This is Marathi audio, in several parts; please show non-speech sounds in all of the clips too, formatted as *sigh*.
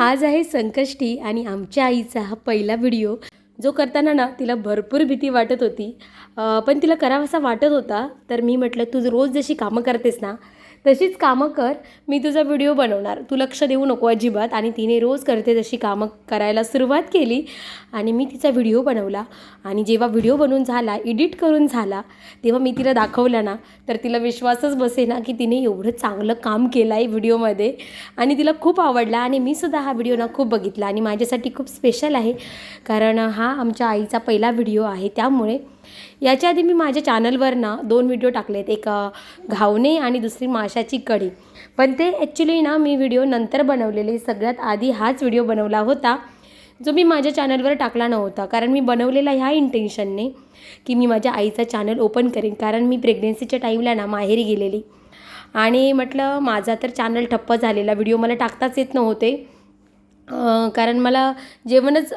आज आहे संकष्टी आणि आमच्या आईचा हा पहिला व्हिडिओ. जो करताना ना तिला भरपूर भीती वाटत होती. पण तिला करावासा वाटत होता. तर मी म्हटलं तू रोज जशी कामं करतेस ना तशीच कामं कर मी तुझा व्हिडिओ बनवणार. तू लक्ष देऊ नको अजिबात. आणि तिने रोज करते तशी कामं करायला सुरुवात केली आणि मी तिचा व्हिडिओ बनवला. आणि जेव्हा व्हिडिओ बनवून झाला एडिट करून झाला तेव्हा मी तिला दाखवला ना तर तिला विश्वासच बसे ना की तिने एवढं चांगलं काम केलं आहे व्हिडिओमध्ये आणि तिला खूप आवडला आणि मी सुद्धा हा व्हिडिओ ना खूप बघितला. आणि माझ्यासाठी खूप स्पेशल आहे. कारण हा आमच्या आईचा पहिला व्हिडिओ आहे. त्यामुळे याच्या आधी मी माझ्या चॅनलवर ना दोन व्हिडिओ टाकलेत. एक घावणे आणि दुसरी माशाची कढी. पण ते ॲक्च्युली ना मी व्हिडिओ नंतर बनवलेले. सगळ्यात आधी हाच व्हिडिओ बनवला होता जो मी माझ्या चॅनलवर टाकला नव्हता. कारण मी बनवलेला ह्या इंटेन्शनने की मी माझ्या आईचा चॅनल ओपन करेन. कारण मी प्रेग्नेन्सीच्या टाईमला ना माहेरी गेलेली. आणि म्हटलं माझा तर चॅनल ठप्प झालेला. व्हिडिओ मला टाकताच येत नव्हते. कारण मला जेवणच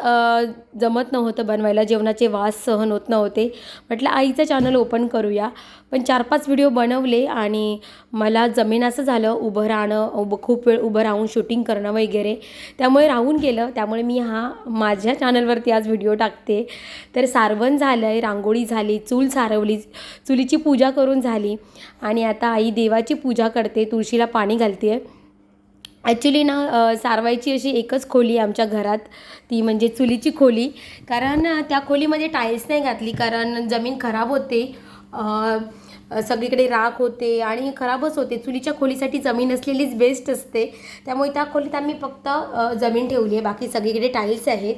जमत नव्हतं बनवायला. जेवणाचे वास सहन होत नव्हते. म्हटलं आईचं चॅनल ओपन करूया. पण चार पाच व्हिडिओ बनवले आणि मला जमेन असं झालं. उभं राहणं उभं खूप वेळ उभं राहून शूटिंग करणं वगैरे. त्यामुळे राहून गेलं. त्यामुळे मी हा माझ्या चॅनलवरती आज व्हिडिओ टाकते. तर सारवण झालं आहे रांगोळी झाली चूल सारवली चुलीची पूजा करून झाली. आणि आता आई देवाची पूजा करते तुळशीला पाणी घालते ॲक्च्युली ना सारवायची अशी एकच खोली आहे आमच्या घरात. ती म्हणजे चुलीची खोली. कारण त्या खोलीमध्ये टाईल्स नाही घातली कारण जमीन खराब होते. सगळीकडे राख होते आणि खराबच होते. चुलीच्या खोलीसाठी जमीन असलेलीच बेस्ट असते. त्यामुळे त्या खोलीत आम्ही फक्त जमीन ठेवली आहे. बाकी सगळीकडे टाईल्स आहेत.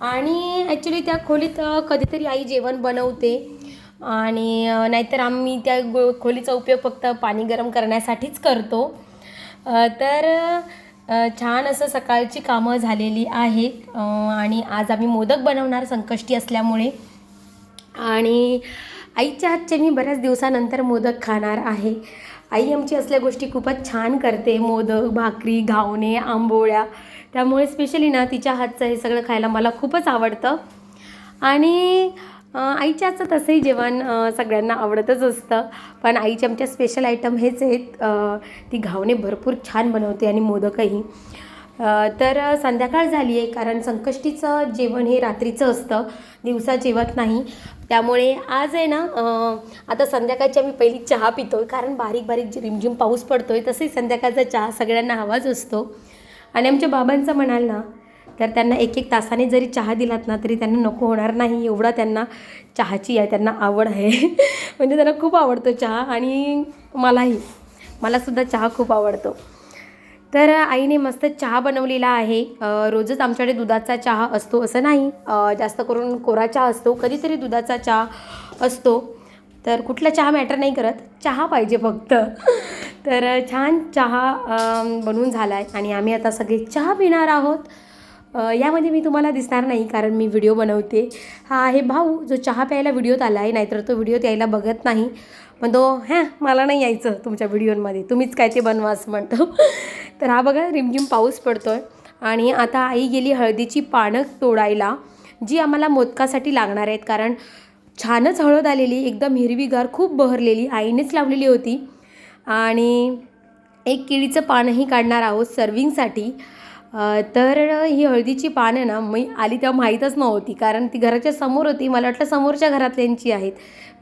आणि ॲक्च्युली त्या खोलीत कधीतरी आई जेवण बनवते. आणि नाहीतर आम्ही त्या गो खोलीचा उपयोग फक्त पाणी गरम करण्यासाठीच करतो. तर छान असं सकाळची कामं झालेली आहेत. आणि आज आम्ही मोदक बनवणार संकष्टी असल्यामुळे. आणि आईच्या हातचे मी बऱ्याच दिवसानंतर मोदक खाणार आहे. आई आमची असल्या गोष्टी खूपच छान करते. मोदक भाकरी घावणे आंबोळ्या. त्यामुळे स्पेशली ना तिच्या हातचं हे सगळं खायला मला खूपच आवडतं. आणि आईच्या हातचं तसंही जेवण सगळ्यांना आवडतच असतं. पण आईचे आमच्या स्पेशल आयटम हेच आहेत. ती घावणे भरपूर छान बनवते आणि मोदकही. तर संध्याकाळ झाली आहे कारण संकष्टीचं जेवण हे रात्रीचं असतं. दिवसा जेवत नाही. त्यामुळे आज आहे ना आता संध्याकाळची आम्ही पहिली चहा पितो कारण बारीक बारीक रिमझिम पाऊस पडतो आहे तसंही संध्याकाळचा चहा सगळ्यांना हवाच असतो. आणि आमच्या बाबांचं म्हणाल ना तर त्यांना एक एक तासाने जरी चहा दिलात ना तरी त्यांना नको होणार नाही. एवढा त्यांना चहाची आहे त्यांना आवड आहे. *laughs* म्हणजे त्यांना खूप आवडतो चहा आणि मलाही. मलासुद्धा चहा खूप आवडतो. तर आईने मस्त चहा बनवलेला आहे. रोजच आमच्याकडे दुधाचा चहा असतो असं नाही. जास्त करून कोरा चहा असतो. कधीतरी दुधाचा चहा असतो. तर कुठला चहा मॅटर नाही करत. चहा पाहिजे फक्त. *laughs* तर छान चहा बनवून झाला आहे आणि आम्ही आता सगळे चहा पिणार आहोत. यामध्ये मी तुम्हाला दिसणार नाही कारण मी व्हिडिओ बनवते. हा आहे भाऊ जो चहा प्यायला व्हिडिओत आला आहे नाहीतर तो व्हिडिओ यायला बघत नाही. पण तो हां मला नाही यायचं तुमच्या व्हिडिओमध्ये तुम्हीच काय ते बनवा असं म्हणतो. *laughs* तर हा बघा रिमझिम पाऊस पडतो आहे आणि आता आई गेली हळदीची पानं तोडायला जी आम्हाला मोदकासाठी लागणार आहेत. कारण छानच हळद आलेली एकदम हिरवीगार खूप बहरलेली आईनेच लावलेली होती. आणि एक केळीचं पानही काढणार आहोत सर्विंगसाठी. तर ही हळदीची पानं ना मी आली तेव्हा माहीतच नव्हती कारण ती घराच्या समोर होती मला वाटलं समोरच्या घरातल्यांची आहेत.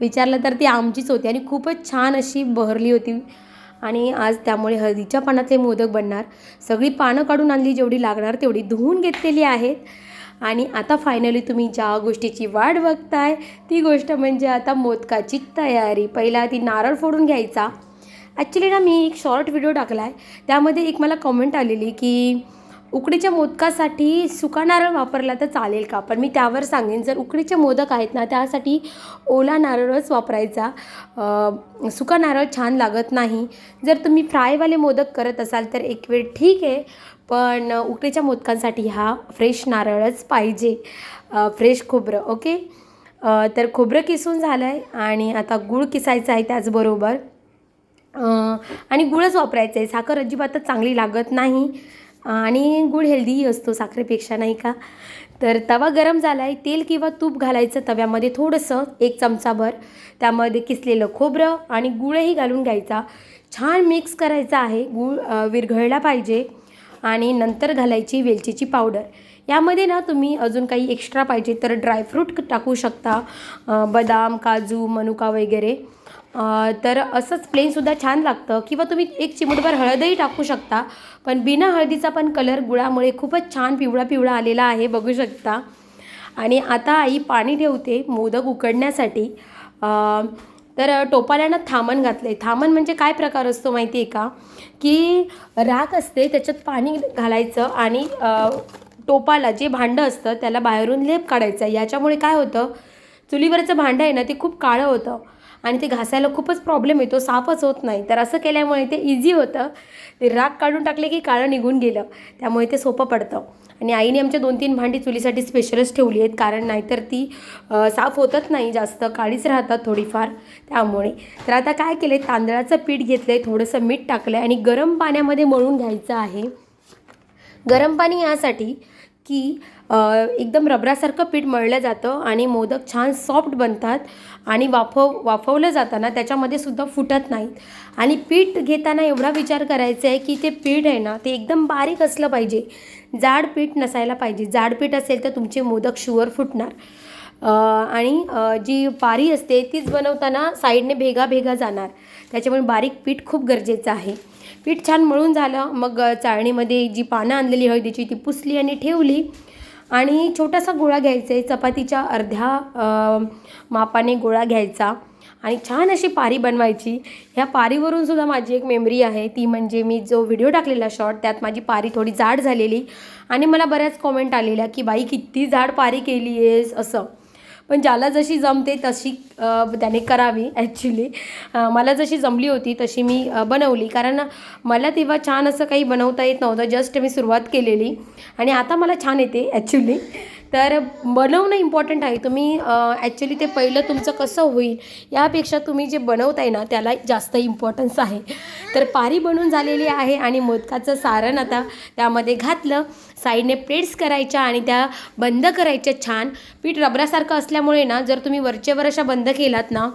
विचारलं तर ती आमचीच होती आणि खूपच छान अशी बहरली होती. आणि आज त्यामुळे हळदीच्या पानातले मोदक बनणार. सगळी पानं काढून आणली जेवढी लागणार तेवढी धुवून घेतलेली आहेत. आणि आता फायनली तुम्ही ज्या गोष्टीची वाट बघताय ती गोष्ट म्हणजे आता मोदकाची तयारी. पहिला ती नारळ फोडून घ्यायचा. ॲक्च्युली ना मी एक शॉर्ट व्हिडिओ टाकला आहे त्यामध्ये एक मला कमेंट आलेली की उकडीच्या मोदकासाठी सुका नारळ वापरला तर चालेल का? पण मी त्यावर सांगेन. जर उकडीचे मोदक आहेत ना त्यासाठी ओला नारळच वापरायचा. सुका नारळ छान लागत नाही. जर तुम्ही फ्रायवाले मोदक करत असाल तर एक वेळ ठीक आहे पण उकडीच्या मोदकांसाठी हा फ्रेश नारळच पाहिजे. फ्रेश खोबरं ओके? तर खोबरं किसून झालं आहे आणि आता गूळ किसायचं आहे त्याचबरोबर. आणि गुळच वापरायचं आहे साखर अजिबातच चांगली लागत नाही. आणि गुळ हेल्दीही असतो साखरेपेक्षा नाही का? तर तवा गरम झाला आहे तेल किंवा तूप घालायचं तव्यामध्ये थोडंसं एक चमचाभर त्यामध्ये किसलेलं खोबरं आणि गुळही घालून घ्यायचा. छान मिक्स करायचा आहे गूळ विरघळला पाहिजे आणि नंतर घालायची वेलचीची पावडर. यामध्ये ना तुम्ही अजून काही एक्स्ट्रा पाहिजे तर ड्रायफ्रूट टाकू शकता बदाम काजू मनुका वगैरे. तर असंच प्लेनसुद्धा छान लागतं. किंवा तुम्ही एक चिमूटभर हळदही टाकू शकता. पण बिना हळदीचा पण कलर गुळामुळे खूपच छान पिवळा पिवळा आलेला आहे बघू शकता. आणि आता आई पाणी ठेवते मोदक उकडण्यासाठी. तर टोपाला ना घातलं आहे थामण म्हणजे काय प्रकार असतो माहिती आहे का? की राख असते त्याच्यात पाणी घालायचं आणि टोपाला जे भांडं असतं त्याला बाहेरून लेप काढायचा. याच्यामुळे काय होतं? चुलीवरचं भांडं आहे ना ते खूप काळं होतं. आणि ते घासायला खूपच प्रॉब्लेम येतो साफच होत नाही. तर असं केल्यामुळे ते इझी होतं. ते राग काढून टाकले की काळं निघून गेलं. त्यामुळे ते सोपं पडतं. आणि आईने आमच्या दोन तीन भांडी चुलीसाठी स्पेशलच ठेवली आहेत. कारण नाहीतर ती साफ होतच नाही जास्त. काळीच राहतात थोडीफार. त्यामुळे. तर आता काय केलं आहे तांदळाचं पीठ घेतलं आहे थोडंसं मीठ टाकलं आहे आणि गरम पाण्यामध्ये मळून घ्यायचं आहे. गरम पाणी यासाठी की एकदम रबरासारखं पीठ मळलं जातं आणि मोदक छान सॉफ्ट बनतात आणि वाफव वाफवलं जाताना त्याच्यामध्ये सुद्धा फुटत नाहीत. आणि पीठ घेताना एवढा विचार करायचा आहे की ते पीठ आहे ना ते एकदम बारीक असलं पाहिजे. जाड पीठ नसायला पाहिजे. जाड पीठ असेल तर तुमचे मोदक शुअर फुटणार. आणि जी पारी असते तीच बनवताना साईडने भेगा भेगा जाणार. त्याच्यामुळे बारीक पीठ खूप गरजेचं आहे. पीठ छान मळून झालं मग चाळणीमध्ये जी पानं आणलेली हळदीची ती पुसली आणि ठेवली. आणि छोटासा गोळा घ्यायचा आहे चपातीच्या अर्ध्या मापाने गोळा घ्यायचा. आणि छान अशी पारी बनवायची. ह्या पारीवरून सुद्धा माझी एक मेमरी आहे. ती म्हणजे मी जो व्हिडिओ टाकलेला शॉर्ट त्यात माझी पारी थोडी जाड झालेली. आणि मला बऱ्याच कॉमेंट आलेल्या की बाई किती जाड पारी केली आहेस असं. पण ज्याला जशी जमते तशी त्याने करावी ॲक्च्युली मला जशी जमली होती तशी मी बनवली. कारण मला तेव्हा छान असं काही बनवता येत नव्हतं. जस्ट मी सुरुवात केलेली. आणि आता मला छान येते ॲक्च्युली तर बनवणं इम्पॉर्टंट आहे. तुम्ही ॲक्च्युली ते पहिलं तुमचं कसं होईल यापेक्षा तुम्ही जे बनवताय ना त्याला जास्त इम्पॉर्टन्स आहे. तर पारी बनून झालेली आहे आणि मोदकाचं सारण आता त्यामध्ये घातलं. साईडने प्लेट्स करायच्या आणि त्या बंद करायच्या छान. पीठ रबरासारखं असल्यामुळे ना जर तुम्ही वरचेवर अशा बंद केलात ना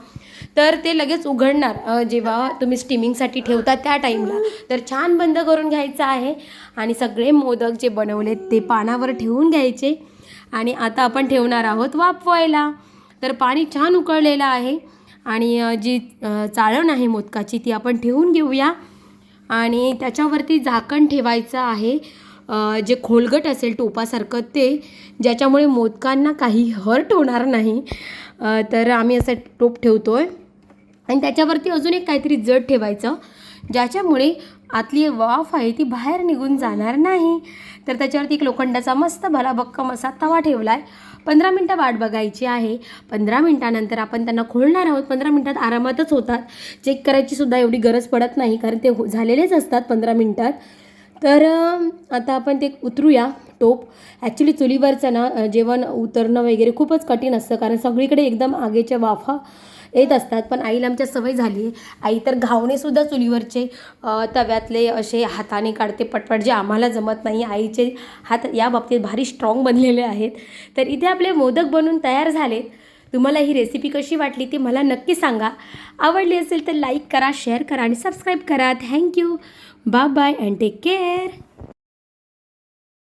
तर ते लगेच उघडणार. जेव्हा तुम्ही स्टीमिंगसाठी ठेवता त्या टाईमला तर छान बंद करून घ्यायचं आहे. आणि सगळे मोदक जे बनवलेत ते पानावर ठेवून घ्यायचे. आणि आता आपण ठेवणार आहोत वाफवायला तर पाणी छान उकळलेलं आहे आणि जी चाळण आहे मोदकाची ती आपण ठेवून घेऊया. आणि त्याच्यावरती झाकण ठेवायचं आहे. जे खोलगट असेल टोपासारखं ते ज्याच्यामुळे मोदकांना काही हर्ट होणार नाही. तर आम्ही असं टोप ठेवतो आहे आणि त्याच्यावरती अजून एक काहीतरी जड ठेवायचं. ज्याच्यामुळे आतली वाफ आहे ती बाहेर निघून जाणार नाही. तर त्याच्यावरती एक लोखंडाचा मस्त भला भक्कम असा तवा ठेवला आहे पंधरा मिनटं वाट बघायची आहे. पंधरा मिनटानंतर आपण त्यांना खोलणार आहोत. पंधरा मिनटात आरामातच होतात. चेक करायची सुद्धा एवढी गरज पडत नाही कारण ते हो- झालेलेच असतात पंधरा मिनटात. तर आता आपण ते उतरूया टोप. ॲक्च्युली चुलीवरचं ना जेवण उतरणं वगैरे खूपच कठीण असतं कारण सगळीकडे एकदम आगेच्या वाफा येत असतात. पण आईला आमच्या सवय झाली आहे आई तर घावणेसुद्धा चुलीवरचे तव्यातले असे हाताने काढते पटपट जे आम्हाला जमत नाही. आईचे हात या बाबतीत भारी स्ट्रॉंग बनलेले आहेत. तर इथे आपले मोदक बनून तयार झालेत. तुम्हाला ही रेसिपी कशी वाटली ती मला नक्की सांगा. आवडली असेल तर लाईक करा शेअर करा आणि सबस्क्राईब करा. Thank you bye bye and take care